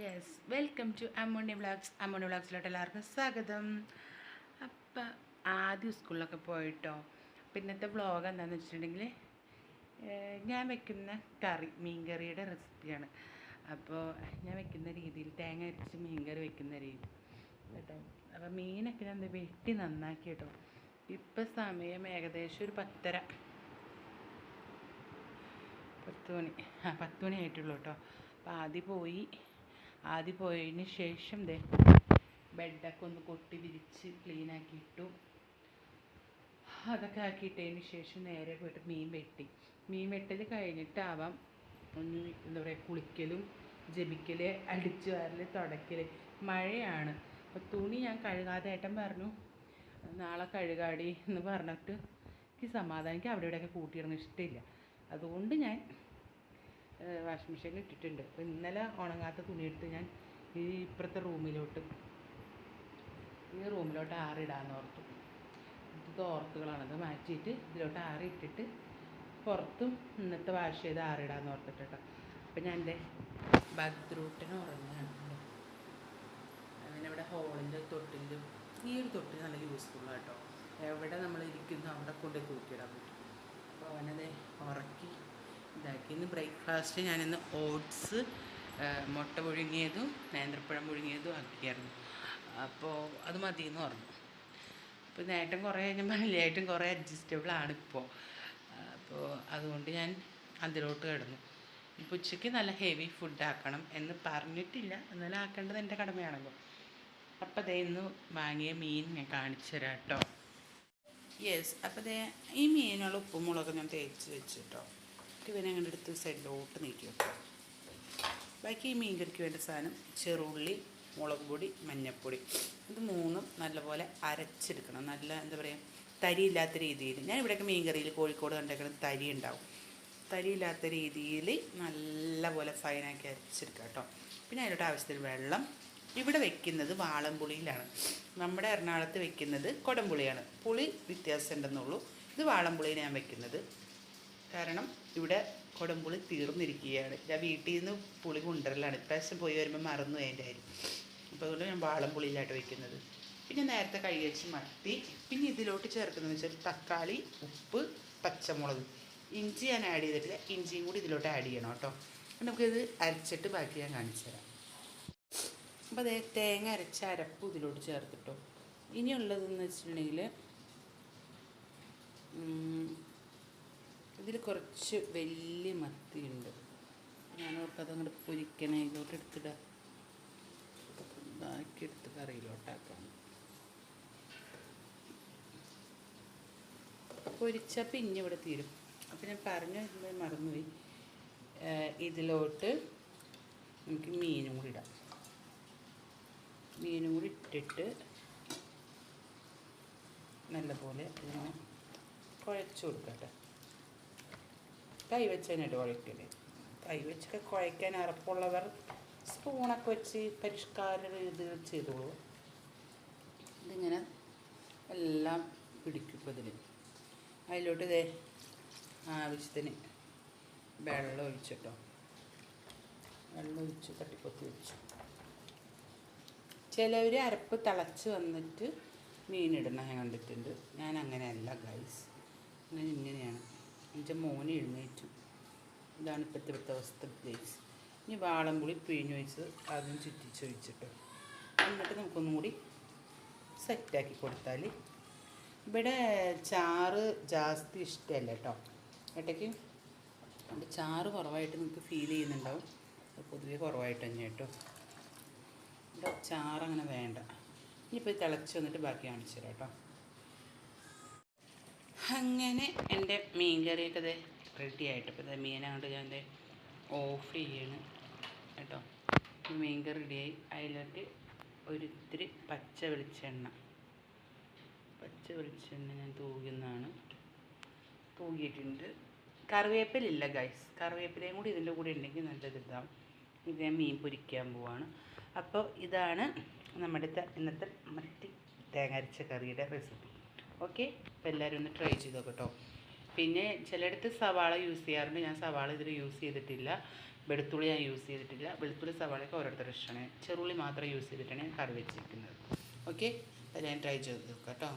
Yes welcome to Ammoni vlogs Ammoni വ്ളോഗ്സിലോട്ട് എല്ലാവർക്കും സ്വാഗതം. അപ്പം ആദ്യം സ്കൂളിലൊക്കെ പോയിട്ടോ? പിന്നത്തെ വ്ളോഗ് എന്താണെന്ന് വെച്ചിട്ടുണ്ടെങ്കിൽ ഞാൻ വെക്കുന്ന കറി മീൻ കറിയുടെ റെസിപ്പിയാണ് അപ്പോൾ ഞാൻ വെക്കുന്ന രീതിയിൽ തേങ്ങ അരച്ച് മീൻ കറി വെക്കുന്ന രീതി. കേട്ടോ? അപ്പോൾ മീനൊക്കെ ഞാൻ വെട്ടി നന്നാക്കി കേട്ടോ ഇപ്പം സമയം ഏകദേശം ഒരു പത്തര. പത്ത് മണി. ആ പത്ത് മണി ആയിട്ടുള്ളൂ കേട്ടോ. അപ്പോൾ ആദ്യം പോയി ആദ്യം പോയതിന് ശേഷം ദേ ബെഡൊക്കെ ഒന്ന് കൊട്ടി വിരിച്ച് ക്ലീൻ ആക്കി ഇട്ടു അതൊക്കെ ആക്കിയിട്ടതിന് ശേഷം നേരെ പോയിട്ട് മീൻ വെട്ടി. മീൻ വെട്ടൽ കഴിഞ്ഞിട്ടാവാം ഒന്ന് എന്താ പറയുക കുളിക്കലും ജപിക്കൽ അടിച്ചു വാരൽ തുടയ്ക്കൽ മഴയാണ്. അപ്പോൾ തുണി ഞാൻ കഴുകാതെ ഏട്ടൻ പറഞ്ഞു നാളെ കഴുകാടി എന്ന് പറഞ്ഞിട്ട് എനിക്ക് സമാധാനം. എനിക്ക് അവിടെ ഇവിടെയൊക്കെ കൂട്ടിയിടുന്ന ഇഷ്ടമില്ല. അതുകൊണ്ട് ഞാൻ വാഷിംഗ് മെഷീനിൽ ഇട്ടിട്ടുണ്ട്. അപ്പോൾ ഇന്നലെ ഉണങ്ങാത്ത തുണി എടുത്ത് ഞാൻ ഈ ഇപ്പുറത്തെ റൂമിലോട്ട് ഈ റൂമിലോട്ട് ആറിടാന്ന് ഓർത്തു. ഇത് അത് മാറ്റിയിട്ട് ഇതിലോട്ട് ആറി ഇട്ടിട്ട് പുറത്തും ഇന്നത്തെ വാഷ് ചെയ്ത് ആറിടാന്ന് ഓർത്തിട്ട് കേട്ടോ അപ്പം ഞാൻ എന്റെ ബദ്രൂട്ടിന് ഉറങ്ങാണ് അതിനവിടെ ഹോളിന്റെ തൊട്ടിലും ഈ ഒരു തൊട്ടിൽ നല്ല യൂസ്ഫുള്ളാണ് കേട്ടോ എവിടെ നമ്മൾ ഇരിക്കുന്നു അവിടെ കൊണ്ടുപോയി തൂക്കിയിടാൻ പറ്റും. അപ്പോൾ അവനത് ഉറക്കി ഇന്ന് ബ്രേക്ക്ഫാസ്റ്റ് ഞാനിന്ന് ഓട്സ് മുട്ട പുഴുങ്ങിയതും നേന്ത്രപ്പഴം പുഴുങ്ങിയതും ആക്കിയായിരുന്നു. അപ്പോൾ അത് മതിയെന്ന് പറഞ്ഞു. അപ്പോൾ നേട്ടം കുറേ ഞാൻ പറഞ്ഞില്ല ഏട്ടൻ കുറേ അഡ്ജസ്റ്റബിൾ ആണ് ഇപ്പോൾ അപ്പോൾ അതുകൊണ്ട് ഞാൻ അതിലോട്ട് കിടന്നു. ഇപ്പോൾ ഉച്ചയ്ക്ക് നല്ല ഹെവി ഫുഡ് ആക്കണം എന്ന് പറഞ്ഞിട്ടില്ല. എന്നാലും ആക്കേണ്ടത് എന്റെ കടമയാണല്ലോ. അപ്പോൾ അതേ ഇന്ന് വാങ്ങിയ മീൻ ഞാൻ കാണിച്ചു തരാം കേട്ടോ. യെസ് അപ്പോൾ അതേ ഈ മീനുള്ള ഉപ്പും മുളകും ഞാൻ തേച്ച് വെച്ചിട്ടോ. ഇവനെ അങ്ങനെ എടുത്ത് സൈഡിലോട്ട് നീക്കി വെക്കാം. ബാക്കി ഈ മീൻ കറിക്ക് വേണ്ട സാധനം ചെറുള്ളി മുളക് പൊടി മഞ്ഞൾപ്പൊടി ഇത് മൂന്നും നല്ലപോലെ അരച്ചെടുക്കണം. നല്ല എന്താ പറയുക തരിയില്ലാത്ത രീതിയിൽ ഞാൻ ഇവിടെയൊക്കെ മീൻ കറിയിൽ കോഴിക്കോട് കണ്ടേക്കണം തരി ഉണ്ടാവും. തരിയില്ലാത്ത രീതിയിൽ നല്ലപോലെ ഫൈനാക്കി അരച്ചെടുക്കുക കേട്ടോ. പിന്നെ അതിലോട്ട് ആവശ്യത്തിന് വെള്ളം. ഇവിടെ വെക്കുന്നത് വാളംപുളിയിലാണ്. നമ്മുടെ എറണാകുളത്ത് വെക്കുന്നത് കൊടംപുളിയാണ്. പുളി വ്യത്യാസം ഉണ്ടെന്നുള്ളൂ. ഇത് വാളംപുളിയിൽ ഞാൻ വെക്കുന്നത്. കാരണം ഇവിടെ കൊടംപുളി തീർന്നിരിക്കുകയാണ്. ഞാൻ വീട്ടിൽ നിന്ന് പുളി കൊണ്ടുവരലാണ്. ഇപ്രാവശ്യം പോയി വരുമ്പോൾ മറന്നു അതിന്റെ കാര്യം. അപ്പോൾ അതുകൊണ്ട് ഞാൻ വാളംപുളിയിലായിട്ട് വയ്ക്കുന്നത് പിന്നെ നേരത്തെ കഴുകി വെച്ച് മത്തി പിന്നെ ഇതിലോട്ട് ചേർക്കുന്നതെന്ന് വെച്ചാൽ തക്കാളി ഉപ്പ് പച്ചമുളക്. ഇഞ്ചി ഞാൻ ആഡ് ചെയ്തിട്ടില്ല. ഇഞ്ചിയും കൂടി ഇതിലോട്ട് ആഡ് ചെയ്യണം കേട്ടോ. നമുക്കിത് അരച്ചിട്ട് ബാക്കി ഞാൻ കാണിച്ചു തരാം. അപ്പോൾ അതേ തേങ്ങ അരച്ച അരപ്പ് ഇതിലോട്ട് ചേർത്തിട്ടോ. ഇനിയുള്ളതെന്ന് വെച്ചിട്ടുണ്ടെങ്കിൽ ഇതിൽ കുറച്ച് വലിയ മത്തിയുണ്ട്. ഞാൻ ഓർക്കത് അങ്ങോട്ട് പൊരിക്കണേ ഇതിലോട്ട് എടുത്തിടുക ബാക്കി കറിയിലോട്ടാക്കാം പൊരിച്ച പിന്നെ ഇവിടെ തീരും. അപ്പം ഞാൻ പറഞ്ഞു വരുമ്പോൾ മറന്നുപോയി. ഇതിലോട്ട് നമുക്ക് മീനും കൂടി ഇടാം. മീനും കൂടി ഇട്ടിട്ട് നല്ലപോലെ ഇതിനെ കുഴച്ച് കൊടുക്കട്ടെ കൈ വെച്ച് തന്നെയായിട്ട് കുഴക്കൽ കൈ വെച്ചൊക്കെ കുഴക്കാൻ അറപ്പുള്ളവർ സ്പൂണൊക്കെ വെച്ച് പരിഷ്കാര ഇത് ചെയ്തോളൂ. ഇതിങ്ങനെ എല്ലാം പിടിക്കും ഇപ്പോൾ ഇതിന്. അതിലോട്ട് ഇതേ ആവശ്യത്തിന് വെള്ളം ഒഴിച്ചിട്ടോ. വെള്ളം ഒഴിച്ച് തട്ടിപ്പൊത്തി വെച്ചു. ചിലവർ അരപ്പ് തിളച്ച് വന്നിട്ട് മീനിടുന്ന ഞാൻ കണ്ടിട്ടുണ്ട്. ഞാൻ അങ്ങനെയല്ല ഗൈസ് ഞാൻ ഇങ്ങനെയാണ്. എന്റെ മോനെ എഴുന്നേറ്റു. ഇതാണ് ഇപ്പോഴത്തെ അവസ്ഥ ഗൈസ് ഇനി വാളംപുളി പിഴിഞ്ഞ് വെച്ച് ആദ്യം ചുറ്റിച്ച് ഒഴിച്ചിട്ട്. എന്നിട്ട് നമുക്കൊന്നും കൂടി സെറ്റാക്കി കൊടുത്താൽ ഇവിടെ ചാറ് ജാസ്തി ഇഷ്ടമല്ല കേട്ടോ ഏട്ടയ്ക്ക് അത് ചാറ് കുറവായിട്ട് നിങ്ങൾക്ക് ഫീൽ ചെയ്യുന്നുണ്ടാവും. പൊതുവെ കുറവായിട്ട് തന്നെ കേട്ടോ ഇവിടെ ചാറ് അങ്ങനെ വേണ്ട ഇനിയിപ്പോൾ തിളച്ച് വന്നിട്ട് ബാക്കി കാണിച്ചു തരാം കേട്ടോ അങ്ങനെ എന്റെ മീൻ കറിയൊക്കെ ഇത് റെഡി ആയിട്ട് ഇപ്പോൾ ഇത് മീനാണ്ട് ഞാൻ ഓഫ് ചെയ്യാണ് കേട്ടോ. മീൻ കറി റെഡിയായി അതിലോട്ട് ഒരിത്തിരി പച്ച വെളിച്ചെണ്ണ. പച്ച വെളിച്ചെണ്ണ ഞാൻ തൂകുന്നതാണ്. തൂകിയിട്ടുണ്ട്. കറിവേപ്പിലില്ല ഗൈസ് കറിവേപ്പിലയും കൂടി ഇതിന്റെ കൂടെ ഉണ്ടെങ്കിൽ നല്ലത് ഇതാവും ഇത് ഞാൻ മീൻ പൊരിക്കാൻ പോവാണ്. അപ്പോൾ ഇതാണ് നമ്മുടെ ഇന്നത്തെ മത്തി തേങ്ങ അരച്ച കറിയുടെ റെസിപ്പി ഓക്കെ? അപ്പോൾ എല്ലാവരും ഒന്ന് ട്രൈ ചെയ്ത് നോക്കട്ടോ പിന്നെ ചിലയിടത്ത് സവാള യൂസ് ചെയ്യാറുണ്ട്. ഞാൻ സവാള ഇതിൽ യൂസ് ചെയ്തിട്ടില്ല. വെളുത്തുള്ളി ഞാൻ യൂസ് ചെയ്തിട്ടില്ല. വെളുത്തുള്ളി സവാളയൊക്കെ ഓരോരുത്തരുടെ ഇഷ്ടമാണ് ചെറുള്ളി മാത്രം യൂസ് ചെയ്തിട്ടാണ് ഞാൻ കറി വെച്ചിരിക്കുന്നത്. ഓക്കെ? അത് ഞാൻ ട്രൈ ചെയ്ത് നോക്കാം കേട്ടോ